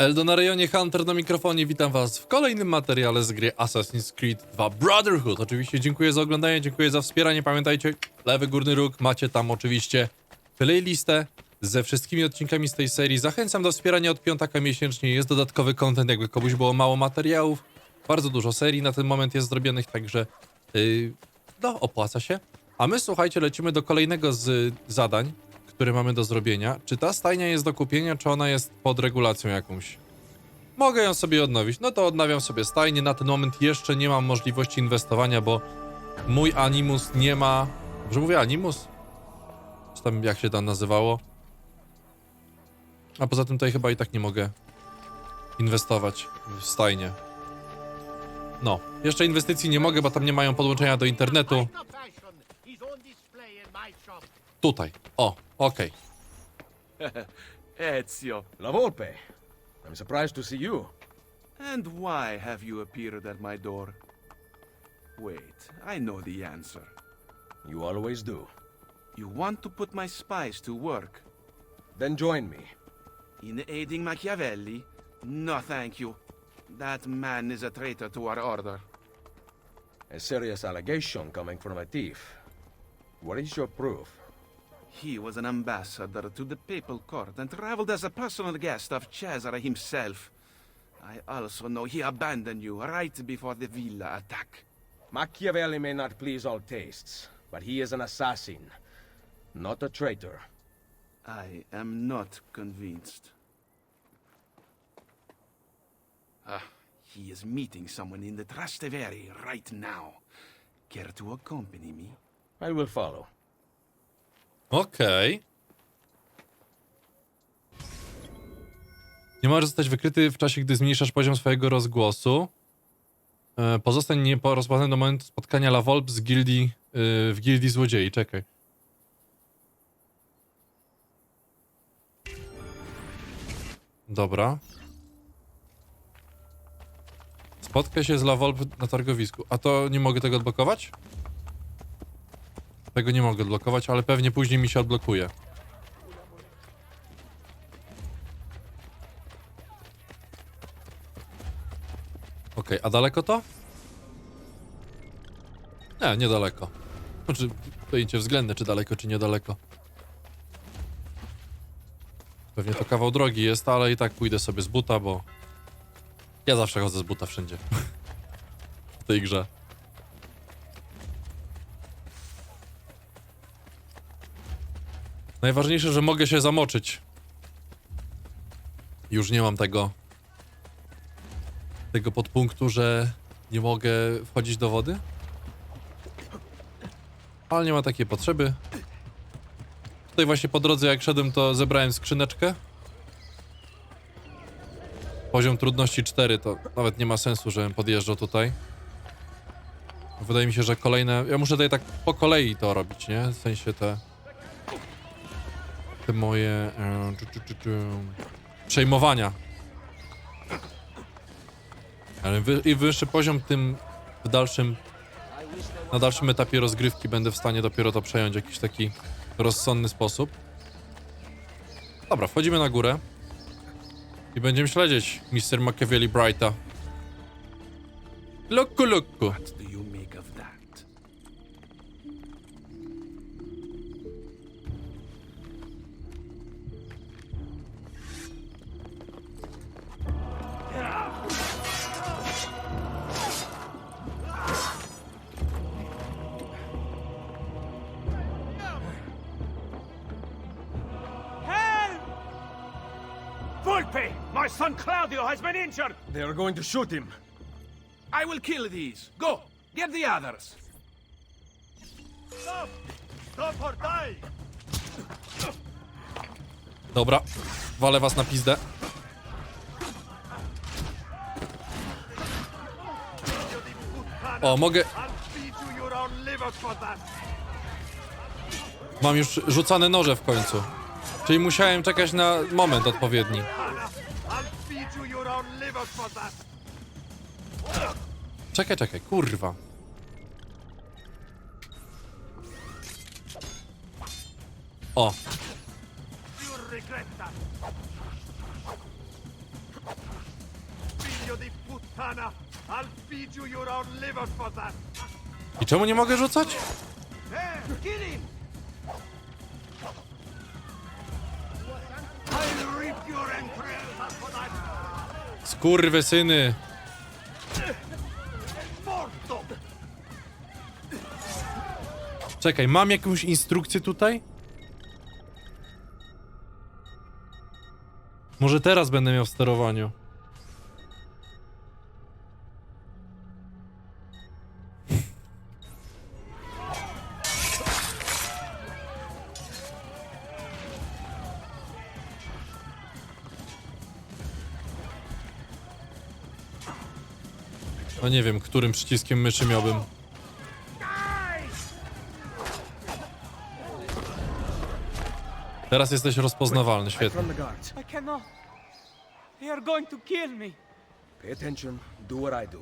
Eldo na rejonie Hunter na mikrofonie, witam was w kolejnym materiale z gry Assassin's Creed 2 Brotherhood. Oczywiście dziękuję za oglądanie, dziękuję za wspieranie, pamiętajcie, lewy górny róg, macie tam oczywiście playlistę ze wszystkimi odcinkami z tej serii. Zachęcam do wspierania od piątaka miesięcznie, jest dodatkowy content, jakby komuś było mało materiałów. Bardzo dużo serii na ten moment jest zrobionych, także yy, no, opłaca się. A my, słuchajcie, lecimy do kolejnego z zadań, które mamy do zrobienia. Czy ta stajnia jest do kupienia, czy ona jest pod regulacją jakąś? Mogę ją sobie odnowić. No to odnawiam sobie stajnię. Na ten moment jeszcze nie mam możliwości inwestowania, bo mój Animus nie ma... Dobrze mówię Animus? Czy tam jak się tam nazywało? A poza tym tutaj chyba i tak nie mogę inwestować w stajnię. No, jeszcze inwestycji nie mogę, bo tam nie mają podłączenia do internetu. Tutaj. O, okej. Ezio, La Volpe. I'm surprised to see you. and why have you appeared at my door? Wait, I know the answer. You always do. You want to put my spies to work Then join me. in aiding Machiavelli? No, thank you. That man is a traitor to our order. A serious allegation coming from a thief. What is your proof? He was an ambassador to the papal court and traveled as a personal guest of Cesare himself. I also know he abandoned you right before the villa attack. Machiavelli may not please all tastes, but he is an assassin, not a traitor. I am not convinced. Ah, he is meeting someone in the Trastevere right now. Care to accompany me? I will follow. Okej. Nie możesz zostać wykryty w czasie, gdy zmniejszasz poziom swojego rozgłosu. E, Pozostań nieporozpoznany do momentu spotkania La Volpe z gildii, yy, w gildii złodziei. Czekaj. Dobra. Spotkaj się z La Volpe na targowisku. A to nie mogę tego odblokować? Tego nie mogę odblokować, ale pewnie później mi się odblokuje. Okej, a daleko to? Nie, niedaleko. Znaczy, pojęcie względne, czy daleko, czy niedaleko. Pewnie to kawał drogi jest, ale i tak pójdę sobie z buta, bo... Ja zawsze chodzę z buta wszędzie. w tej grze. Najważniejsze, że mogę się zamoczyć. Już nie mam tego. Tego podpunktu, że nie mogę wchodzić do wody. Ale nie ma takiej potrzeby. Tutaj właśnie po drodze, jak szedłem, to zebrałem skrzyneczkę. Poziom trudności 4 to nawet nie ma sensu, żebym podjeżdżał tutaj. Wydaje mi się, że kolejne. Ja muszę tutaj tak po kolei to robić, nie? W sensie te te moje e, przejmowania. Ale wy, im wyższy poziom, tym w dalszym na dalszym etapie rozgrywki będę w stanie dopiero to przejąć w jakiś taki rozsądny sposób. Dobra, wchodzimy na górę i będziemy śledzić Mr. Machiavelli Brighta. Lukku, lukku. They are going to shoot him. I will kill these. Go, get the others. Stop! Stop or die! Dobra, walę was na pizdę. O, mogę... Mam już rzucane noże w końcu. Czyli musiałem czekać na moment odpowiedni. Czekaj, czekaj, kurwa. O. I czemu nie mogę rzucać? I'll rip your entrails out for that. Skurwy syny. Czekaj, mam jakąś instrukcję tutaj? Może teraz będę miał w sterowaniu. Nie wiem, którym przyciskiem myszy miałbym. Teraz jesteś rozpoznawalny, świetnie. I cannot. They are going to kill me. Pay attention. Do what I do.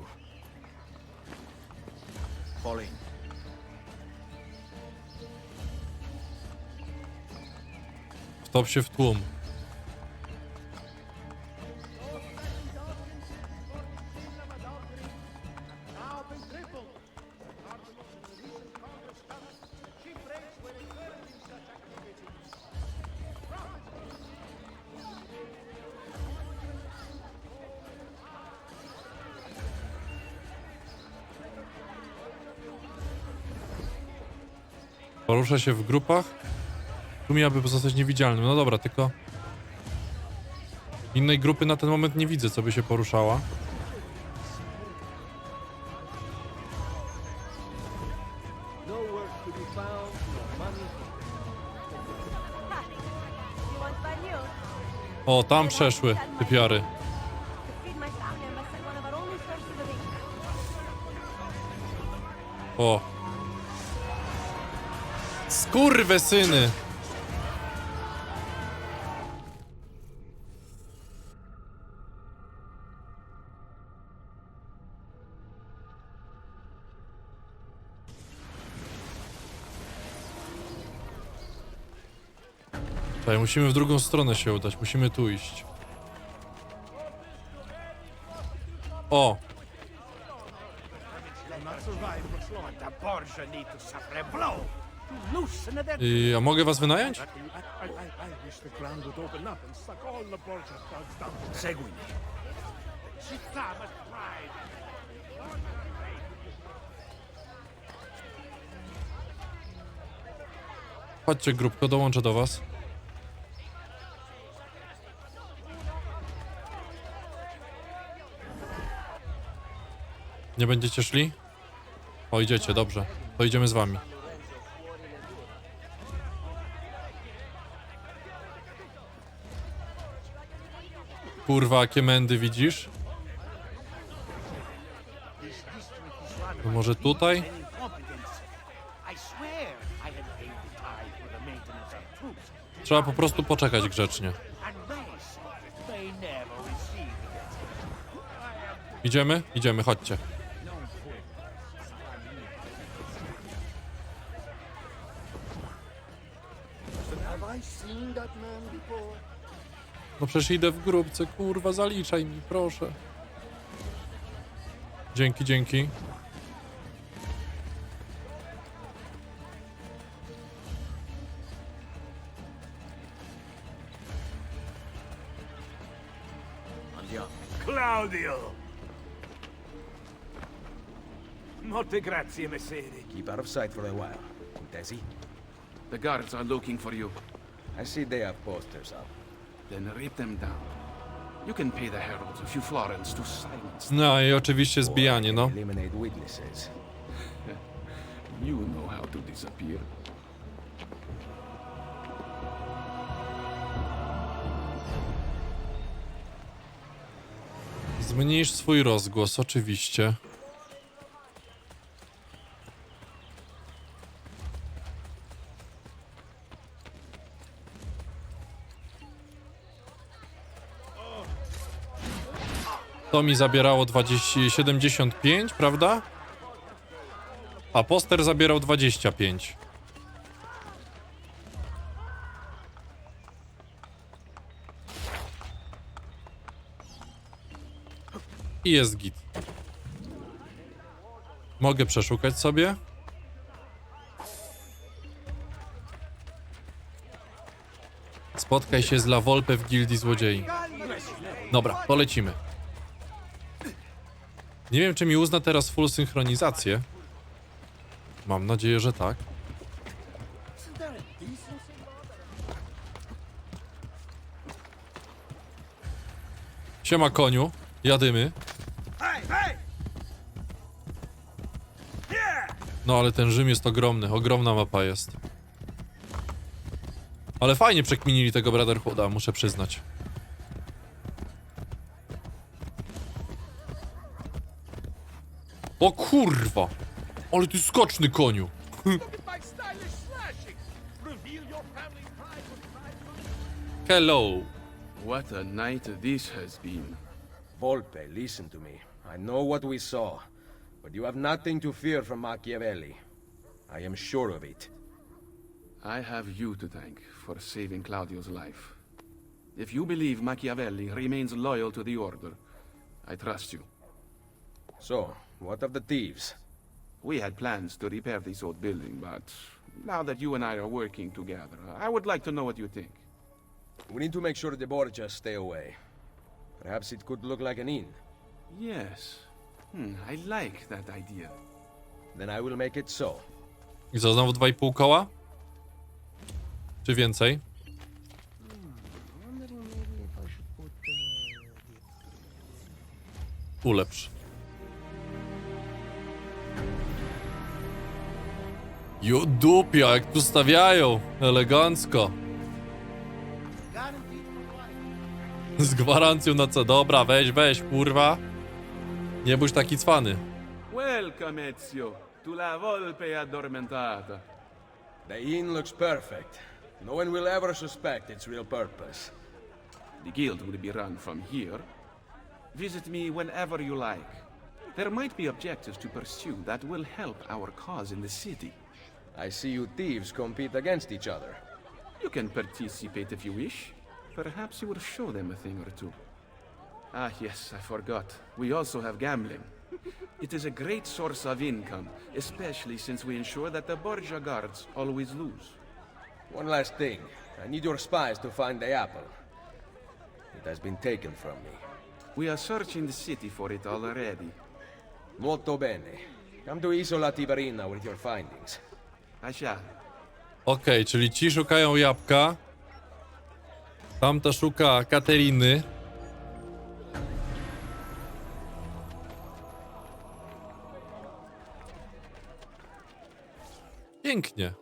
Fall in. Wtop się w tłum. Porusza się w grupach. Tu miałby pozostać niewidzialnym. No dobra, tylko... Innej grupy na ten moment nie widzę, co by się poruszała. O, tam przeszły typiary. To Skurwe syny! Czekaj, musimy w drugą stronę się udać, musimy tu iść. O! The Borgia need to suffer a blow. I, a mogę was wynająć? Chodźcie, grupko, dołączę do was. Nie będziecie szli? O, idziecie, dobrze. To idziemy z wami. Tithe for the maintenance of troops. Trzeba po prostu poczekać grzecznie. Idziemy? Idziemy, chodźcie. Przecież idę w grupce, kurwa, zaliczaj mi, proszę. Dzięki, dzięki. Andiamo. Claudio! Molte grazie, messere. Keep out of sight for a while. Desi? The guards are looking for you. I see they have posters up. Then rip them down. You can pay the heralds a few florins to silence them. No i oczywiście zbijanie, no. Eliminate witnesses. You know how to disappear. Zmniejsz swój rozgłos, oczywiście. To mi zabierało 20, 75, prawda? A poster zabierał 25. I jest git. Mogę przeszukać sobie. Spotkaj się z La Volpe w gildii złodziei. Dobra, polecimy. Nie wiem, czy mi uzna teraz full synchronizację. Mam nadzieję, że tak. Siema koniu, jadymy. No ale ten Rzym jest ogromny, ogromna mapa jest. Ale fajnie przekminili tego Brotherhooda, muszę przyznać. O kurwa! Ale ty skoczny koniu! Hello! What a night this has been. Volpe, listen to me. I know what we saw, but you have nothing to fear from Machiavelli. I am sure of it. I have you to thank for saving Claudio's life. If you believe Machiavelli remains loyal to the Order, I trust you. So, what of the thieves? We had plans to repair this old building, but now that you and I are working together, I would like to know what you think. We need to make sure the Borgias stay away. Perhaps it could look like an inn. Yes. Hmm, I like that idea. Then I will make it so. I co, znowu 2,5 koła? Czy więcej? Ulepsz. Jo dupia, jak tu stawiają. Elegancko. Z gwarancją na co? Dobra, weź, weź, kurwa. Nie bądź taki cwany. Welcome, Ezio, to la Volpe Addormentata. The inn looks perfect. No one will ever suspect its real purpose. The guild will be run from here. Visit me whenever you like. There might be objectives to pursue that will help our cause in the city. I see you thieves compete against each other. You can participate if you wish. Perhaps you will show them a thing or two. Ah, yes, I forgot. We also have gambling. It is a great source of income, especially since we ensure that the Borgia guards always lose. One last thing. I need your spies to find the apple. It has been taken from me. We are searching the city for it already. Molto bene. Come to Isola Tiberina with your findings. Shall. Okej, czyli ci szukają jabłka. Tamta szuka Kateriny. Pięknie.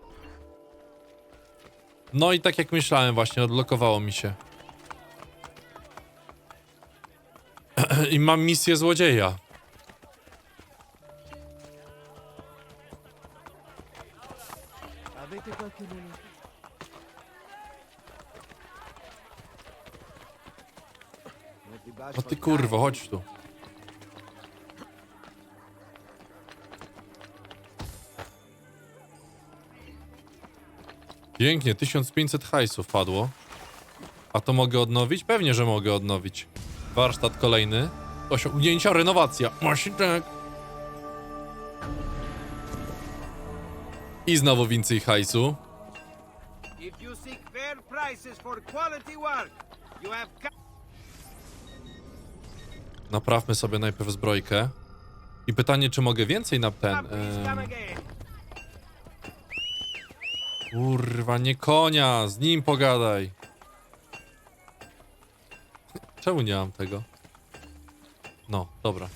No i tak jak myślałem właśnie, odblokowało mi się. I mam misję złodzieja. O ty kurwo, chodź tu. Pięknie, 1500 hajsów padło. A to mogę odnowić? Pewnie, że mogę odnowić. Warsztat kolejny. Osiągnięcia, renowacja. Właśnie tak. I znowu więcej hajsu. Naprawmy sobie najpierw zbrojkę. I pytanie, czy mogę więcej na ten... Again. Kurwa, nie konia, z nim pogadaj. Czemu nie mam tego? No, dobra.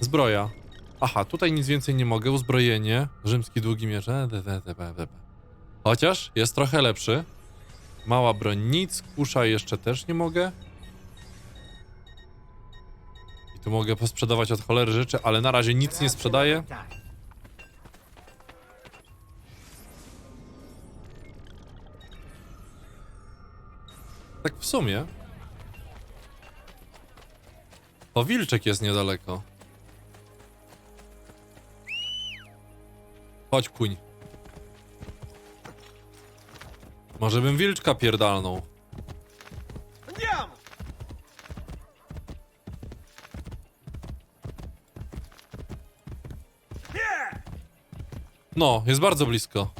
Zbroja. Aha, tutaj nic więcej nie mogę. Uzbrojenie. Rzymski długi miecz. E. Chociaż jest trochę lepszy. Mała broń, nic. Kusza jeszcze też nie mogę. I tu mogę posprzedawać od cholery rzeczy, ale na razie nic nie sprzedaję. Tak w sumie. O, wilczek jest niedaleko. Chodź, kuń. Może bym wilczka pierdalnął. No, jest bardzo blisko.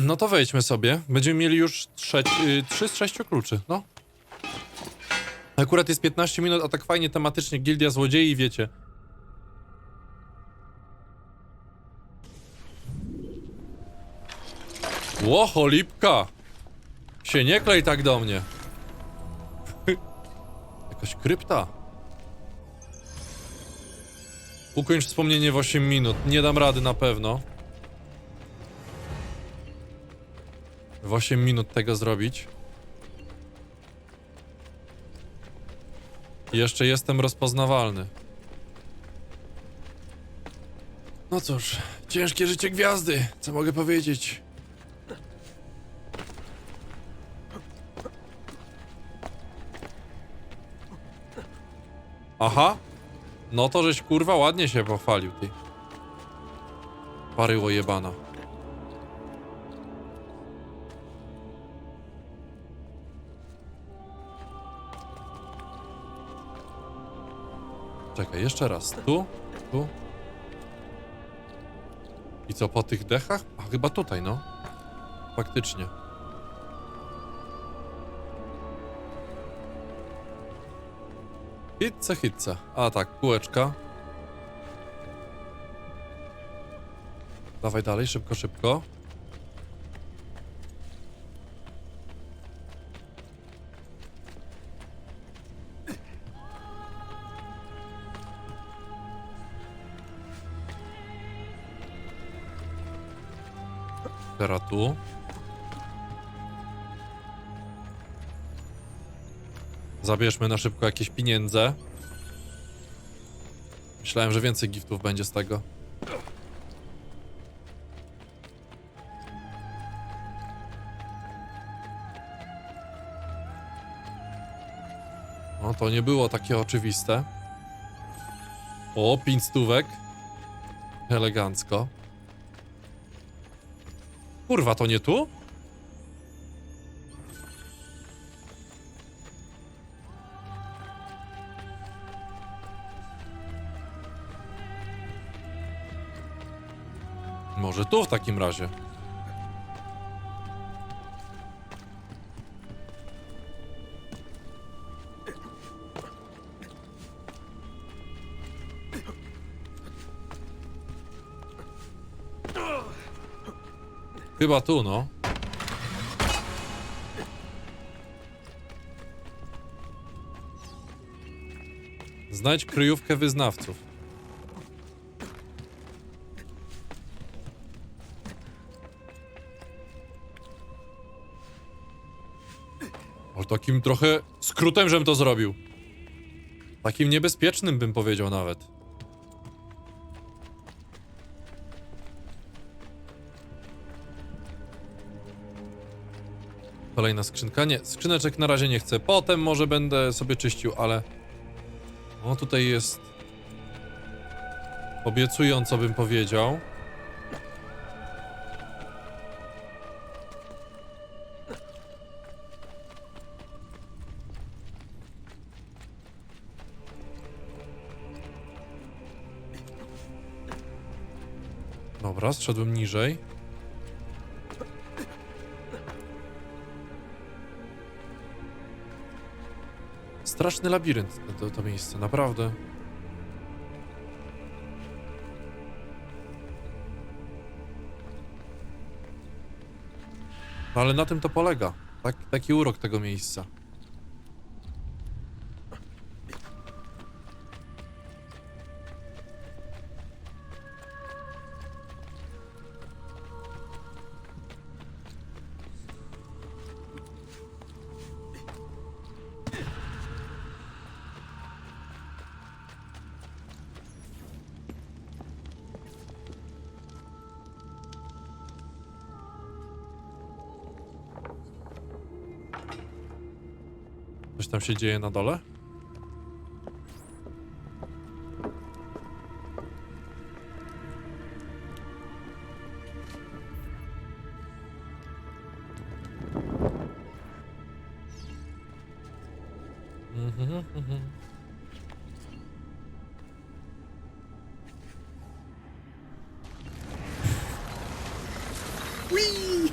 No to wejdźmy sobie. Będziemy mieli już trzeci, y, trzy z sześciu kluczy, no. Akurat jest 15 minut, a tak fajnie tematycznie Gildia Złodziei, wiecie. Ło, cholipka! Się nie klej tak do mnie. Jakaś krypta. Ukończ wspomnienie w 8 minut. Nie dam rady na pewno. W 8 minut tego zrobić. Jeszcze jestem rozpoznawalny. No cóż, ciężkie życie gwiazdy, co mogę powiedzieć? Aha. No to żeś kurwa ładnie się pochwalił, ty. Paryło jebana. Czekaj, jeszcze raz. Tu, tu. I co, po tych dechach? A chyba tutaj, no. Faktycznie. Hitce, hitce. A tak, kółeczka. Dawaj dalej, szybko, szybko. Tu. Zabierzmy na szybko jakieś pieniądze. Myślałem, że więcej giftów będzie z tego. No to nie było takie oczywiste. O, pięć stówek. Elegancko. Kurwa, to nie tu? Może tu w takim razie. Chyba tu, no. Znajdź kryjówkę wyznawców. O, takim trochę skrótem, żem to zrobił. Takim niebezpiecznym bym powiedział nawet. Kolejna skrzynka. Nie, skrzyneczek na razie nie chcę. Potem może będę sobie czyścił, ale... O, tutaj jest... Obiecująco bym powiedział. Dobra, zszedłem niżej. Straszny labirynt to, to, miejsce, naprawdę. Ale na tym to polega. Tak, taki urok tego miejsca. tam się dzieje na dole? Mhm, mhm.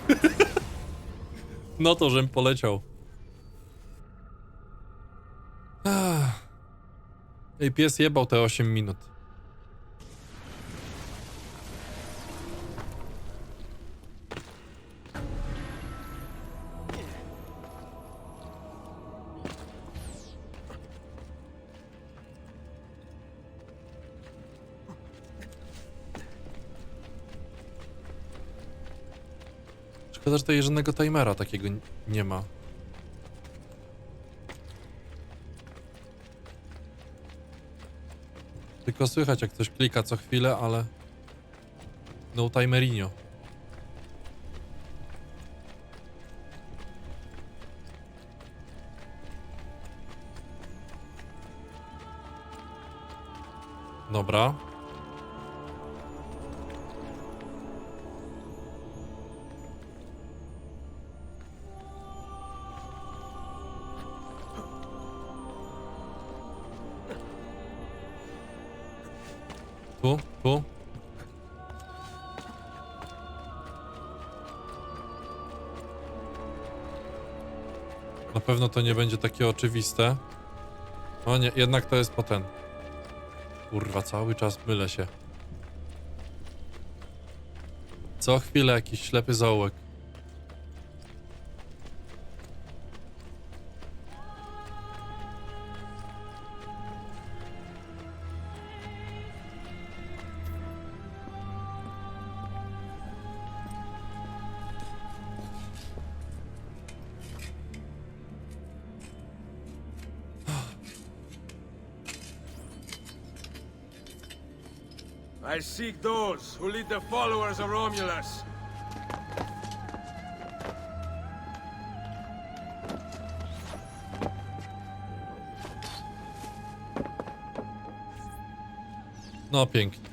No to żem poleciał. Ej, pies jebał te 8 minut. Szkoda, że tutaj żadnego timera takiego nie ma. Tylko słychać jak ktoś klika co chwilę, ale... No timerinio. Dobra. Tu, tu. Na pewno to nie będzie takie oczywiste. O nie, jednak to jest potem. Kurwa, cały czas mylę się. Co chwilę jakiś ślepy zaułek. Seek those who lead the followers of Romulus. No pięknie.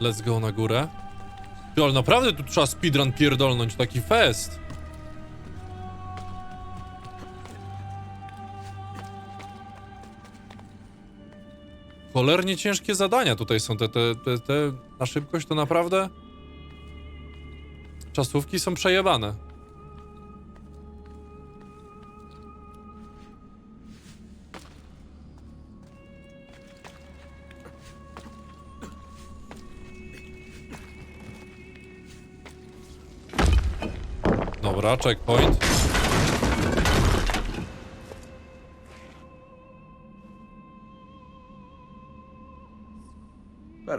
Let's go na górę. Ale naprawdę tu trzeba speedrun pierdolnąć, taki fest. Cholernie ciężkie zadania tutaj są, te, te, te, te na szybkość to naprawdę... Czasówki są przejebane. Dobra, checkpoint.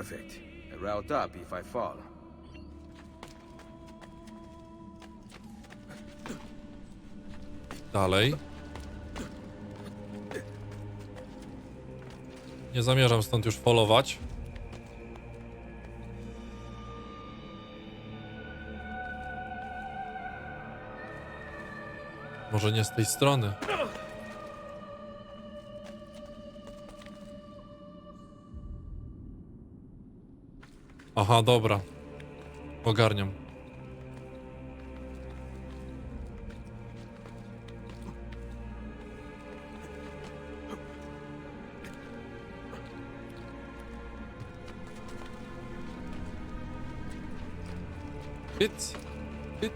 Perfect. A route up if I fall. Dalej. Nie zamierzam stąd już followować. Może nie z tej strony. Aha, dobra. Ogarniam. Pyc, pyc.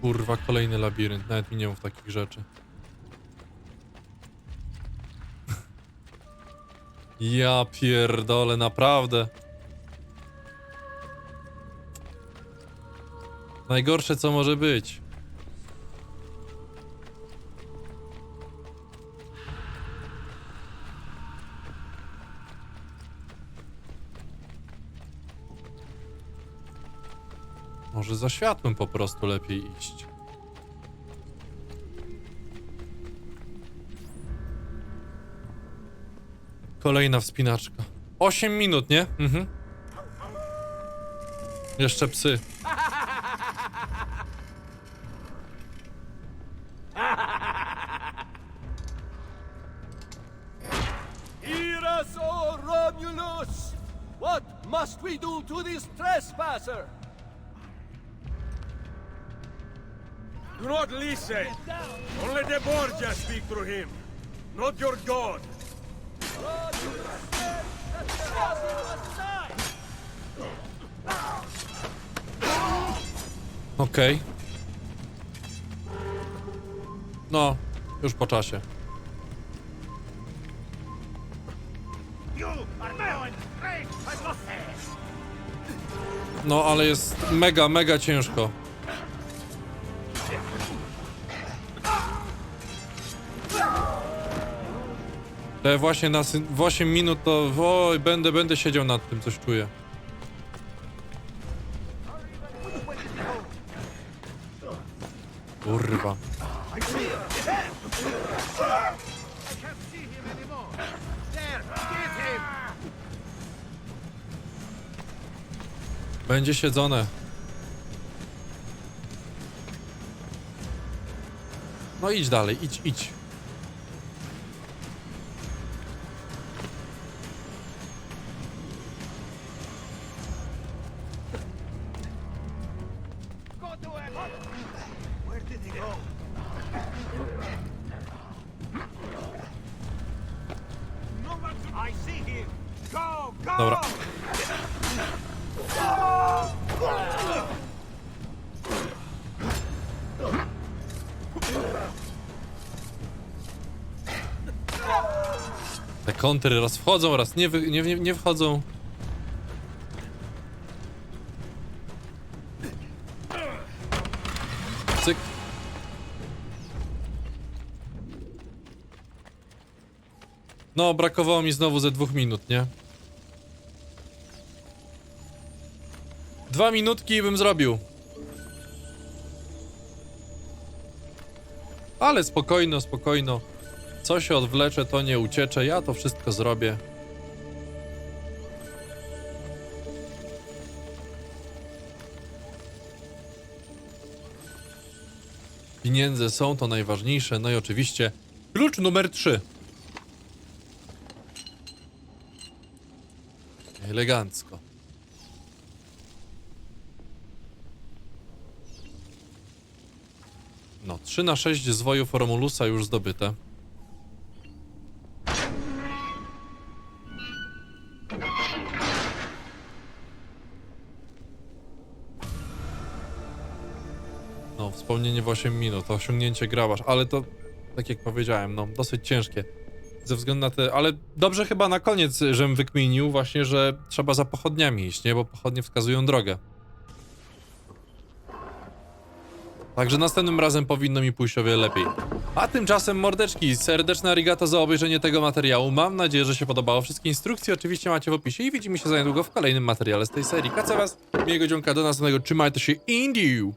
Kurwa, kolejny labirynt. Nawet mi nie mów takich rzeczy. Ja pierdolę, naprawdę. Najgorsze co może być. Może za światłem po prostu lepiej iść. Kolejna wspinaczka. 8 minut, nie? Mhm. Jeszcze psy. Us, O Romulus! What must we do to this trespasser? Do not listen. Only the Borgia speak through him, not your god. Okej. No, już po czasie. No, ale jest mega, mega ciężko. Te właśnie na syn- w 8 minut to oj, będę, będę siedział nad tym, coś czuję. Będzie siedzone. No idź dalej, idź, idź. Kontry raz wchodzą, raz nie, wy, nie, nie, nie wchodzą. Cyk. No, brakowało mi znowu ze dwóch minut, nie? Dwa minutki i bym zrobił. Ale spokojno, spokojno. Co się odwlecze, to nie uciecze. Ja to wszystko zrobię. Pieniądze są to najważniejsze. No i oczywiście klucz numer 3. Elegancko. No, 3 na 6 zwojów Romulusa już zdobyte. Wspomnienie w 8 minut, osiągnięcie grabarz, ale to, tak jak powiedziałem, no, dosyć ciężkie. Ze względu na te, ale dobrze chyba na koniec, żem wykminił właśnie, że trzeba za pochodniami iść, nie? Bo pochodnie wskazują drogę. Także następnym razem powinno mi pójść o wiele lepiej. A tymczasem mordeczki, serdeczne arigato za obejrzenie tego materiału. Mam nadzieję, że się podobało. Wszystkie instrukcje oczywiście macie w opisie i widzimy się za niedługo w kolejnym materiale z tej serii. Kacę was, miłego dzionka, do następnego, trzymajcie się, Indiu!